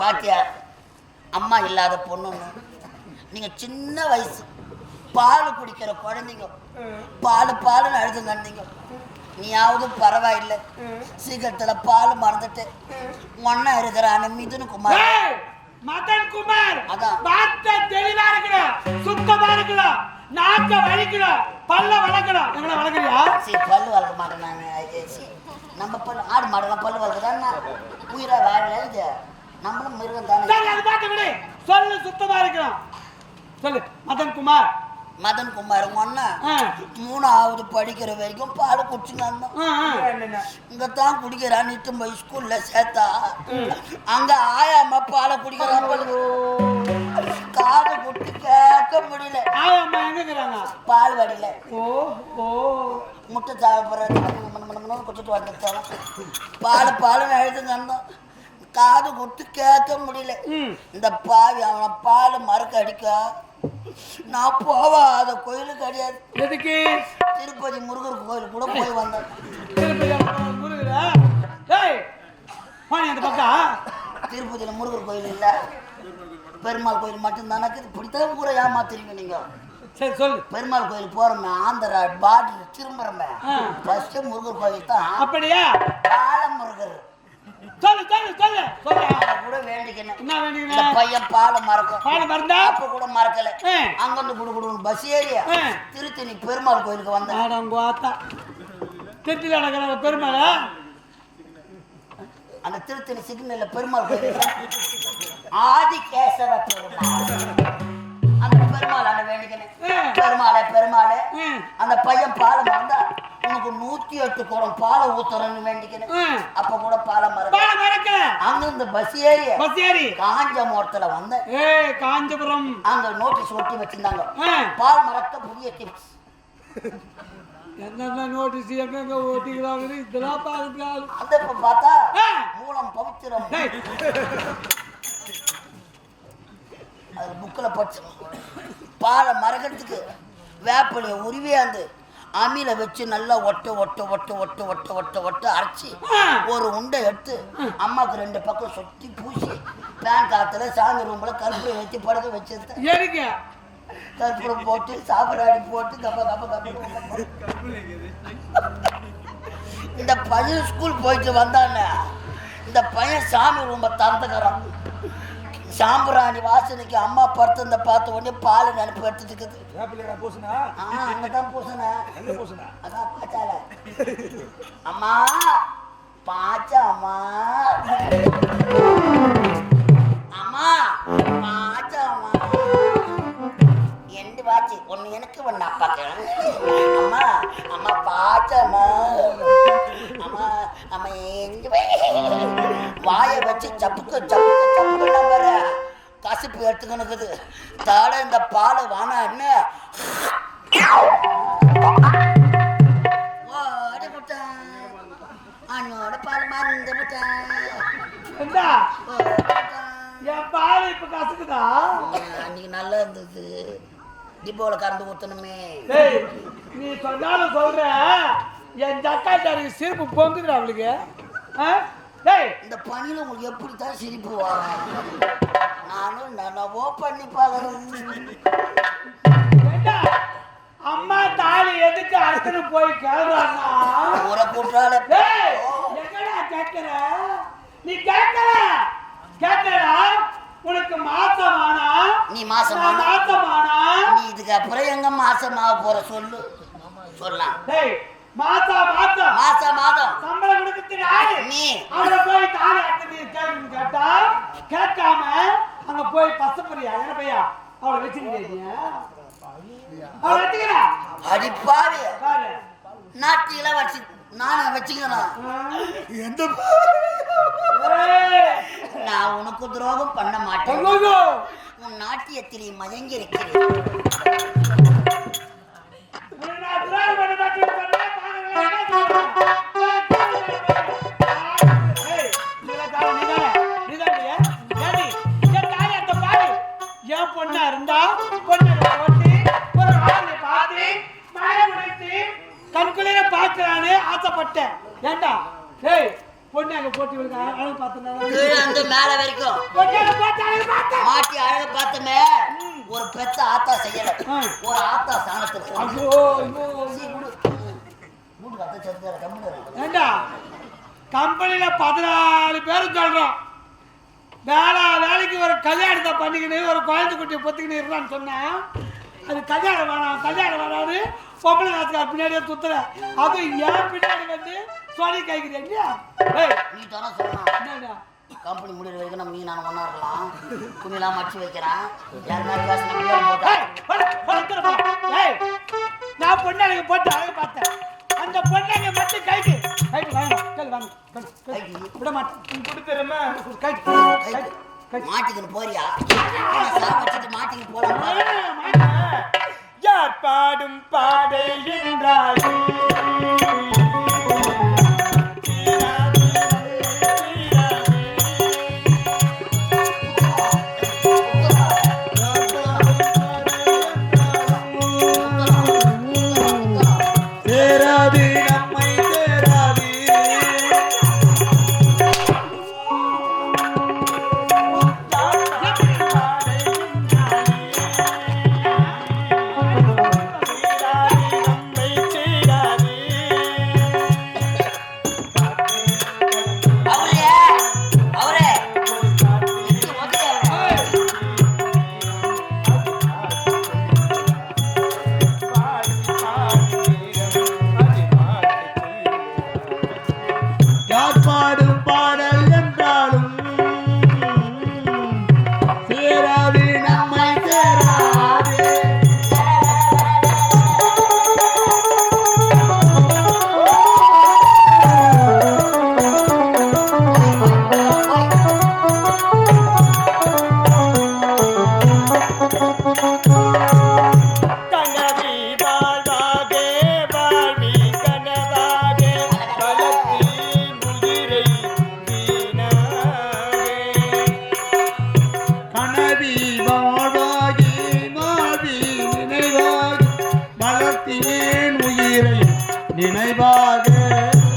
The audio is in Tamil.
பாத்தியா? அம்மா இல்லாத பொண்ணுன்னு. நீங்க சின்ன வயசு. பால் குடிக்கிற குழந்தைங்க. பால் பால் அழுது கண்டீங்க நீயாவது பரவாயில்லை. சீக்கிரத்துல பால் மறந்துட்டு. ஒன்னா இருக்கிறான மிதுன் குமார். மதன் குமார். அதான். வார்த்தை தெளிவா இருக்கணும் சுத்தமா இருக்கணும் நாக்க வலிக்கணும் பல்ல வளர்க்கணும். எங்களை வளர்க்கறியா சரி பல்லு வளர்க்க மாட்டேன் நான் நம்ம பல்லு ஆடு மாடெல்லாம் பல்லு வளர்க்குதான் உயிரா வாழல இது? நம்மளும் மிருகம் தானே சரி அது பார்த்து விடு. சொல்லு சுத்தமா இருக்கணும். சொல்லு மதன் குமார் மதன் குமார் அண்ணா. ஆ, மூணாவது படிக்கிற வரைக்கும் பால் குடிச்சுங்க இருந்தோம் ஆ, ஆ. இங்க தான் குடிக்கிறான் இட்டு போய் ஸ்கூல்ல சேர்த்தா. அங்க ஆயாம பாலை குடிக்கிறான் போல. காது குட்டி கேட்க முடியல. ஆயாம்மா எங்க இருக்கிறாங்க பால் வடியில. ஓ ஓ. முட்டை சாப்பிட்றது குடிச்சிட்டு வந்துட்டாங்க பால் பால் அழுதுங்க இருந்தோம் காது குட்டி கேட்க முடியல. இந்த பாவி அவனை பால் மறக்க அடிக்க. நான் போவாத கோயிலுக்கு கிடையாது. எதுக்கு? திருப்பதி முருகர் கோயில் கூட போய் வந்தேன். திருப்பதியில் முருகர் கோயில் இல்லை. பெருமாள் கோயில் மட்டும்தானே இப்படித்தான் ஊரை ஏமாத்துறீங்க நீங்க. சரி சொல்லு. பெருமாள் கோயில் போறோமே ஆந்திரா பாட்டில் திரும்புறமே. ஃபர்ஸ்ட் முருகர் கோயில் தான். அப்படியா? பால முருகர் சொல்லு சொல்லு சொல்லு சொல்லு அதை கூட வேண்டிக்கணும் என்ன பையன் பாலை மறக்கும். பால் மறந்தா? அப்ப கூட மறக்கல. குடு பஸ் ஆ. திருத்தணி பெருமாள் கோயிலுக்கு வந்தேன். ஆடங்க ஆத்தா. நடக்கிற பெருமாளா? அந்த திருத்தணி சிக்னல்ல பெருமாள் கோயில். ஆதிகேசவ பெருமாள். அந்த பெருமாள் அந்த வேண்டிக்கணும். பெருமாளே பெருமாளே. அந்த பையன் பாலை மறந்தா உனக்கு நூத்தி எட்டு குடம் பாலை ஊத்துறன்னு வேண்டிக்கணும் ம். அப்ப கூட பாலை மறக்க. பால் மறக்கல அங்கிருந்து பஸ் ஏறி பஸ் ஏறி. காஞ்ச மோட்டத்துல வந்தேன். ஏய் காஞ்சிபுரம். அங்க நோட்டீஸ் ஒட்டி வச்சிருந்தாங்க. பால் மறக்க புதிய டிப்ஸ் என்னென்ன நோட்டீஸ் எங்கெங்க ஓட்டிக்கிறாங்க இதெல்லாம் பாருங்க அந்த இப்ப பார்த்தா. மூலம் பவித்திரம். அது புக்கில் படிச்சோம் பாலை மறக்கிறதுக்கு வேப்பிலையை உருவியாந்து அமில வச்சு நல்லா ஒட்ட ஒட்ட ஒட்ட ஒட்ட ஒட்ட ஒட்ட ஒட்ட அரைச்சி. ஒரு உண்டை எடுத்து அம்மாவுக்கு ரெண்டு பக்கம் சுற்றி பூசி பேன் காத்துல சாமி ரூம்ல கற்பூரம் வச்சு படுக்க வச்சிருந்தேன். கற்பூரம் போட்டு சாப்பிடாடி போட்டு கப்ப கப்ப கப்ப. இந்த பையன் ஸ்கூல் போயிட்டு வந்தானே இந்த பையன் சாமி ரூமை திறந்துக்கிறான் சாம்பிராணி வாசனைக்கு அம்மா படுத்திருந்த பார்த்த உடனே பால் நினைப்பு எடுத்துட்டு இருக்குது பூசுனா? அங்கதான் பூசினேன் எங்க பூசுனா? அதான் பாச்சால. அம்மா பாச்சா அம்மா. அம்மா பாச்சா அம்மா. எந்த வாச்சு. ஒன்னு எனக்கு ஒன்னு அப்பாக்கு. அம்மா அம்மா பாச்சம்மா அம்மா. அம்மா எந்த வாயை வச்சு சப்புக்கு சப்புக்கு கசிப்பு எடுத்துக்கணுக்குது தாட இந்த பாலை வானா என்ன? ஓடி முட்டான் அண்ணோட பால் மறந்து முட்டான். என் பால் இப்ப கசக்குதா? அன்னைக்கு நல்லா இருந்தது. டிப்போல கறந்து ஊத்தணுமே. நீ சொன்னாலும் சொல்ற என் ஜக்காட்டாருக்கு சிரிப்பு பொங்குதுடா அவளுக்கு. ஆ? இந்த பணியில உங்களுக்கு எப்படி தான் சிரிப்பு வரும்? நானும் நனவோ பண்ணி பார்க்கறேன். அம்மா தாலி எதுக்கு அறுத்துன்னு போய் கேள்றாங்க ஊரை கூட்டால எங்கடா கேட்கிற நீ கேட்கல கேட்கலடா உனக்கு மாசமானா? நீ மாசம் மாசமானா? நீ இதுக்கு அப்புறம் எங்க மாசம் ஆக போற சொல்லு. சொல்லலாம். மாசா மாசம். மாசம் மாதம். நீ. அவரை போய் தாலி அறுத்துட்டு கேள்வி கேட்டா கேட்காம அங்க போய் பசப்பறியா என்ன பையா? அவளை வச்சுக்கிட்டே அவளை வச்சுக்கிறா? அடிப்பாவி பாரு. நாட்டில வச்சு நானே வச்சுக்கிறேன். எந்த நான் உனக்கு துரோகம் பண்ண மாட்டேன். உன் நாட்டியத்திலே மயங்கி இருக்கிறேன். என் பொண்ணா பொண்ணை போட்டு ஒரு ஆளை பார்த்து கண்குளிர பார்க்கலான்னு ஆசைப்பட்டேன். ஏண்டா? ஏய் பொண்ணு அங்க போட்டு விடுங்க. அழகு பார்த்தா கீழே வந்து மேல வரைக்கும். பொண்ணால பார்த்தாலும் பார்த்தேன் மாட்டி அழகு பார்த்தமே ஒரு பெத்த ஆத்தா செய்யல. ஒரு ஆத்தா சாணத்தில் ஐயோ ஐயோ மூணு கத்த சேர்த்து கம்முன்னு ஏண்டா? கம்பெனியில பதினாலு பேர் சொல்றோம். வேலை வேலைக்கு ஒரு கல்யாணத்தை பண்ணிக்கின்னு ஒரு குழந்தை குட்டியை பொத்திக்கின்னு இருந்தான்னு சொன்னா அது கல்யாணம் வேணாம் கல்யாணம் வேணாம்னு பொம்பளை காசுக்கார பின்னாடியே சுத்துற அது ஏன் பின்னாடி வந்து சொல்லி கைக்கிறீங்க ஏய் நீ தானே என்னடா? கம்பெனி முடிகிற வரைக்கும் நம்ம நீ நான் ஒன்றா இருக்கலாம் துணிலாம் மடிச்சு வைக்கிறேன். யார் மாதிரி பேச நம்ம போட்டா. ஏய், போடு, போடு, தூர போ. ஏய், நான் பொண்ணாளுக்கு போட்டு அழகு பார்த்தேன். அந்த பொண்ணாங்க மட்டும் கைக்கு. கைக்கு வாங்க வாங்க. விட மாட்டேன். கைக்கு போறியா? சார் வச்சுட்டு மாட்டிக்கிட்டு போலாம் Yeah.